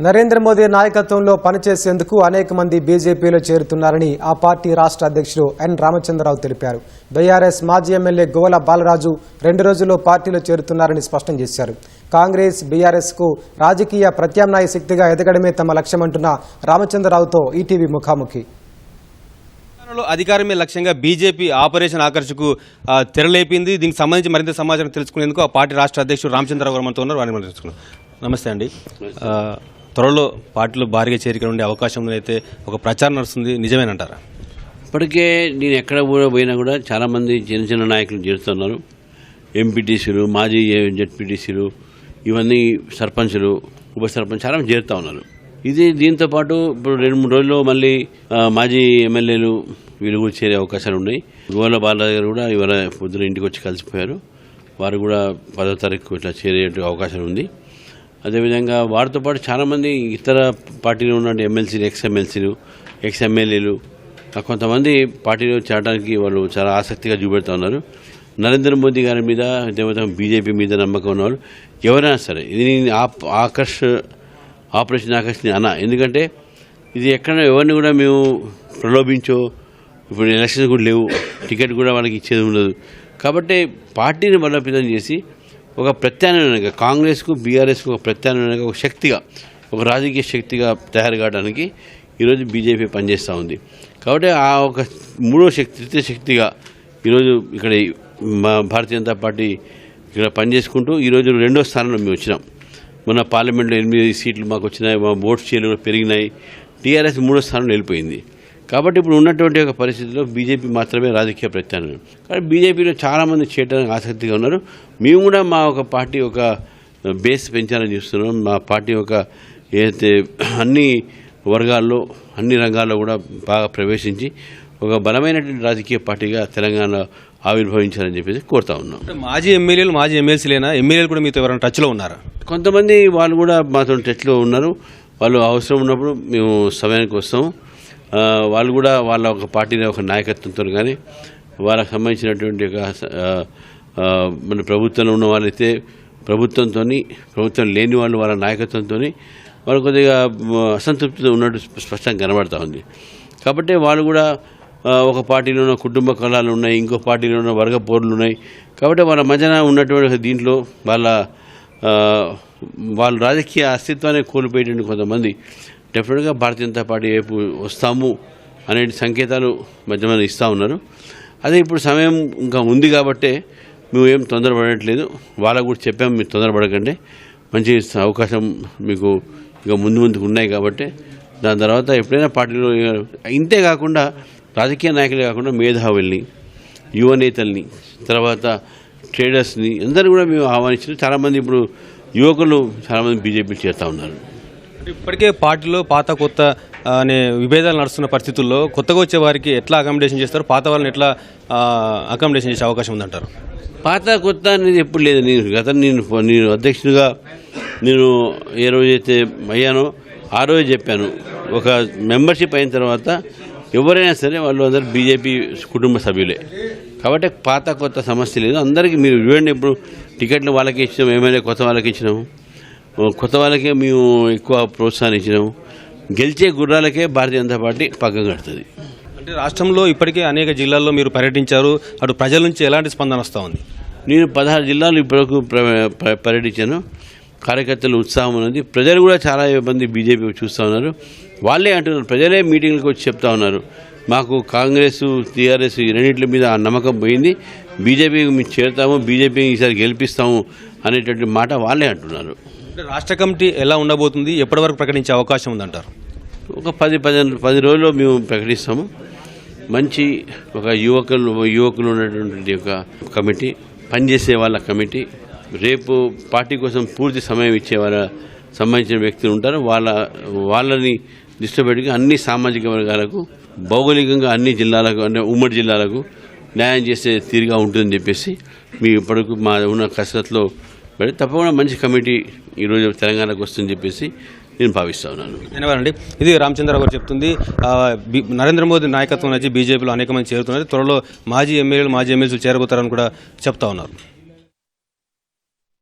నరేంద్ర మోదీ నాయకత్వంలో పనిచేసేందుకు అనేక మంది బీజేపీలో చేరుతున్నారని ఆ పార్టీ రాష్ట్ర అధ్యక్షుడు ఎన్ రామచంద్రరావు తెలిపారు. బీఆర్ఎస్ మాజీ ఎమ్మెల్యే గోవల బాలరాజు రెండు రోజుల్లో పార్టీలో చేరుతున్నారని స్పష్టం చేశారు. కాంగ్రెస్ బీఆర్ఎస్కు రాజకీయ ప్రత్యామ్నాయ శక్తిగా ఎదగడమే తమ లక్ష్యమంటున్న రామచంద్రరావుతో ఈటీవీ ముఖాముఖి. తెలంగాణలో అధికారమే లక్ష్యంగా బీజేపీ ఆపరేషన్ ఆకర్షకు తెరలేపింది. దీనికి సంబంధించి మరింత సమాచారం తెలుసుకునేందుకు ఆ పార్టీ రాష్ట్ర అధ్యక్షుడు రామచంద్రరావు గారు మనతో ఉన్నారు. వారిని మనం నమస్తే అండి. ఆ, త్వరలో పార్టీలో భారీగా చేరిక ఉండే అవకాశం అయితే ఒక ప్రచారం నడుస్తుంది నిజమేనంటారా? ఇప్పటికే నేను ఎక్కడ కూడా పోయినా కూడా చాలామంది చిన్న చిన్న నాయకులు చేరుతున్నారు ఎంపీటీసీలు మాజీ జెడ్పీటీసీలు ఇవన్నీ సర్పంచులు ఉప సర్పంచ్ చాలా చేరుతూ ఉన్నారు. ఇది దీంతో పాటు ఇప్పుడు రెండు మూడు రోజుల్లో మళ్ళీ మాజీ ఎమ్మెల్యేలు వీళ్ళు కూడా చేరే అవకాశాలు ఉన్నాయి. గోల బాలరాజు గారు కూడా ఇవాళ పొద్దున ఇంటికి వచ్చి కలిసిపోయారు. వారు కూడా పదో తారీఖు ఇట్లా చేరే అవకాశం ఉంది. అదేవిధంగా వారితో పాటు చాలామంది ఇతర పార్టీలో ఉన్న ఎమ్మెల్సీలు ఎక్స్ ఎమ్మెల్సీలు ఎక్స్ ఎమ్మెల్యేలు కొంతమంది పార్టీలో చేరడానికి వాళ్ళు చాలా ఆసక్తిగా చూపెడతా ఉన్నారు. నరేంద్ర మోదీ గారి మీద అదేవిధంగా బీజేపీ మీద నమ్మకం ఉన్నవాళ్ళు ఎవరైనా సరే ఇది ఆకర్ష్ ఆపరేషన్ ఆకర్షణ అన్న ఎందుకంటే ఇది ఎక్కడ ఎవరిని కూడా మేము ప్రలోభించో ఇప్పుడు ఎలక్షన్స్ కూడా లేవు టికెట్ కూడా వాళ్ళకి ఇచ్చేది ఉండదు. కాబట్టి పార్టీని బలోపేతం చేసి ఒక ప్రత్యామ్నాయంగా కాంగ్రెస్కు బీఆర్ఎస్కు ఒక ప్రత్యామ్నాయంగా ఒక శక్తిగా ఒక రాజకీయ శక్తిగా తయారు కావడానికి ఈరోజు బీజేపీ పనిచేస్తూ ఉంది. కాబట్టి ఆ ఒక మూడో శక్తి తృతీయ శక్తిగా ఈరోజు ఇక్కడ మా భారతీయ జనతా పార్టీ ఇక్కడ పనిచేసుకుంటూ ఈరోజు రెండో స్థానంలో మేము వచ్చినాం. మన పార్లమెంట్లో ఎనిమిది సీట్లు మాకు వచ్చినాయి మా ఓట్స్ చేయలు పెరిగినాయి. టీఆర్ఎస్ మూడో స్థానంలో వెళ్ళిపోయింది కాబట్టి ఇప్పుడు ఉన్నటువంటి ఒక పరిస్థితిలో బీజేపీ మాత్రమే రాజకీయ ప్రత్యామ్నాయం. కానీ బీజేపీలో చాలామంది చేయడానికి ఆసక్తిగా ఉన్నారు. మేము కూడా మా ఒక పార్టీ ఒక బేస్ పెంచాలని చూస్తున్నాం. మా పార్టీ ఒక ఏదైతే అన్ని వర్గాల్లో అన్ని రంగాల్లో కూడా బాగా ప్రవేశించి ఒక బలమైనటువంటి రాజకీయ పార్టీగా తెలంగాణ ఆవిర్భవించాలని చెప్పేసి కోరుతా ఉన్నాం. మాజీ ఎమ్మెల్యేలు మాజీ ఎమ్మెల్సీలేనా? ఎమ్మెల్యేలు కూడా మీతో ఎవరైనా టచ్లో ఉన్నారా? కొంతమంది వాళ్ళు కూడా మాతో టచ్లో ఉన్నారు. వాళ్ళు అవసరం ఉన్నప్పుడు మేము సమయానికి వస్తాము వాళ్ళు కూడా వాళ్ళ ఒక పార్టీ ఒక నాయకత్వంతో కానీ వాళ్ళకి సంబంధించినటువంటి ఒక మన ప్రభుత్వంలో ఉన్న వాళ్ళైతే ప్రభుత్వంతో ప్రభుత్వం లేని వాళ్ళు వాళ్ళ నాయకత్వంతో వాళ్ళు కొద్దిగా అసంతృప్తితో ఉన్నట్టు స్పష్టంగా కనబడతా ఉంది. కాబట్టి వాళ్ళు కూడా ఒక పార్టీలో ఉన్న కుటుంబ కళాలు ఉన్నాయి ఇంకో పార్టీలో ఉన్న వర్గ పోర్లు ఉన్నాయి. కాబట్టి వాళ్ళ మధ్యన ఉన్నటువంటి దీంట్లో వాళ్ళ వాళ్ళు వాళ్ళ రాజకీయ అస్తిత్వాన్ని కోల్పోయేటువంటి కొంతమంది డెఫినెట్గా భారతీయ జనతా పార్టీ వైపు వస్తాము అనే సంకేతాలు మధ్య మధ్య ఇస్తూ ఉన్నారు. అదే ఇప్పుడు సమయం ఇంకా ఉంది కాబట్టే మేము ఏం తొందరపడట్లేదు. వాళ్ళకు కూడా చెప్పాము మీరు తొందరపడకండి. మంచి అవకాశం మీకు ఇంకా ముందు ముందుకు ఉన్నాయి కాబట్టి. దాని తర్వాత ఎప్పుడైనా పార్టీలో ఇంతే కాకుండా రాజకీయ నాయకులే కాకుండా మేధావుల్ని యువ నేతల్ని తర్వాత ట్రేడర్స్ని అందరూ కూడా మేము ఆహ్వానించిన చాలామంది ఇప్పుడు యువకులు చాలామంది బీజేపీ చేస్తూ ఉన్నారు. ఇప్పటికే పార్టీలో పాత కొత్త అనే విభేదాలు నడుస్తున్న పరిస్థితుల్లో కొత్తగా వచ్చే వారికి ఎట్లా అకామిడేషన్ చేస్తారు? పాత వాళ్ళని ఎట్లా అకామిడేషన్ చేసే అవకాశం ఉందంటారు? పాత కొత్త అనేది ఎప్పుడు లేదు. నేను గత నేను నేను అధ్యక్షుడిగా నేను ఏ రోజైతే అయ్యానో ఆ రోజు చెప్పాను. ఒక మెంబర్షిప్ అయిన తర్వాత ఎవరైనా సరే వాళ్ళు అందరూ బీజేపీ కుటుంబ సభ్యులే. కాబట్టి పాత కొత్త సమస్య లేదు. అందరికీ మీరు చూడండి ఇప్పుడు టికెట్లు వాళ్ళకి ఇచ్చినాం ఎమ్మెల్యే కొత్త వాళ్ళకి ఇచ్చినాము. కొత్త వాళ్ళకే మేము ఎక్కువ ప్రోత్సాహం ఇచ్చినాము గెలిచే గుర్రాలకే భారతీయ జనతా పార్టీ పక్కన కడుతుంది. అంటే రాష్ట్రంలో ఇప్పటికే అనేక జిల్లాల్లో మీరు పర్యటించారు. అటు ప్రజల నుంచి ఎలాంటి స్పందన వస్తూ ఉంది? నేను పదహారు జిల్లాలు ఇప్పటివరకు ప్ర- ప్ర- పర్యటించాను. కార్యకర్తలు ఉత్సాహం ఉన్నది. ప్రజలు కూడా చాలా మంది బీజేపీ చూస్తూ ఉన్నారు. వాళ్ళే అంటున్నారు. ప్రజలే మీటింగ్లకు వచ్చి చెప్తా ఉన్నారు. మాకు కాంగ్రెస్ టీఆర్ఎస్ ఈ రెండింటి మీద ఆ నమ్మకం పోయింది. బీజేపీకి మేము చేరుతాము. బీజేపీ ఈసారి గెలిపిస్తాము అనేటువంటి మాట వాళ్ళే అంటున్నారు. అంటే రాష్ట్ర కమిటీ ఎలా ఉండబోతుంది? ఎప్పటి వరకు ప్రకటించే అవకాశం ఉందంటారు? ఒక పది పది పది రోజుల్లో మేము ప్రకటిస్తాము. మంచి ఒక యువకులు యువకులు ఉన్నటువంటి ఒక కమిటీ పనిచేసే వాళ్ళ కమిటీ రేపు పార్టీ కోసం పూర్తి సమయం ఇచ్చే వాళ్ళ సంబంధించిన వ్యక్తులు ఉంటారు. వాళ్ళ వాళ్ళని దృష్టి పెట్టుకుని అన్ని సామాజిక వర్గాలకు భౌగోళికంగా అన్ని జిల్లాలకు అంటే ఉమ్మడి జిల్లాలకు న్యాయం చేసే తీరుగా ఉంటుందని చెప్పేసి మీ ఇప్పటికు మా ఉన్న కసరత్లో పెట్టి తప్పకుండా మంచి కమిటీ ఈరోజు తెలంగాణకు వస్తుందని చెప్పేసి నేను భావిస్తా ఉన్నాను. ధన్యవాదండి ఇది రామచంద్రరావు గారు చెప్తుంది. నరేంద్ర మోదీ నాయకత్వం నుంచి బీజేపీలో అనేక మంది చేరుతున్నారు. త్వరలో మాజీ ఎమ్మెల్యేలు మాజీ ఎమ్మెల్సీలు చేరబోతారని కూడా చెప్తా ఉన్నారు.